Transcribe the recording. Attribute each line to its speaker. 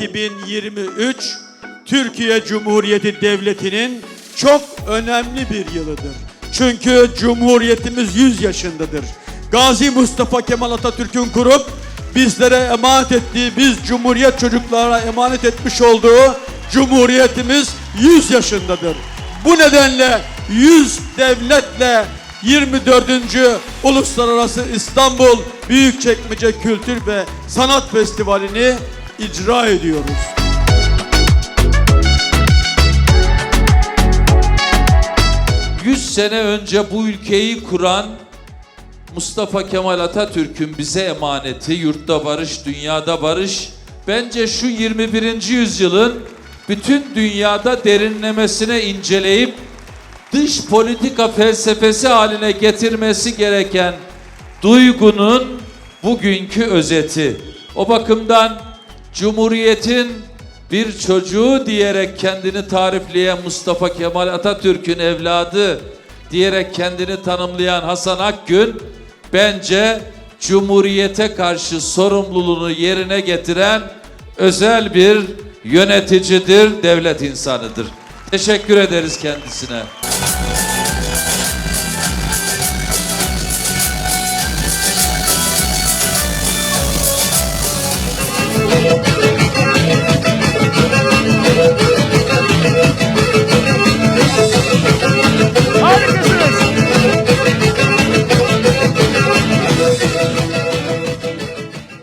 Speaker 1: 2023 Türkiye Cumhuriyeti Devleti'nin çok önemli bir yılıdır. Çünkü Cumhuriyetimiz 100 yaşındadır. Gazi Mustafa Kemal Atatürk'ün kurup bizlere emanet ettiği, biz Cumhuriyet çocuklara emanet etmiş olduğu Cumhuriyetimiz 100 yaşındadır. Bu nedenle 100 devletle 24. Uluslararası İstanbul Büyükçekmece Kültür ve Sanat Festivali'ni icra ediyoruz.
Speaker 2: Yüz sene önce bu ülkeyi kuran Mustafa Kemal Atatürk'ün bize emaneti yurtta barış, dünyada barış. Bence şu 21. yüzyılın bütün dünyada derinlemesine inceleyip dış politika felsefesi haline getirmesi gereken duygunun bugünkü özeti. O bakımdan Cumhuriyet'in bir çocuğu diyerek kendini tarifleyen Mustafa Kemal Atatürk'ün evladı diyerek kendini tanımlayan Hasan Akgün bence Cumhuriyete karşı sorumluluğunu yerine getiren özel bir yöneticidir, devlet insanıdır. Teşekkür ederiz kendisine.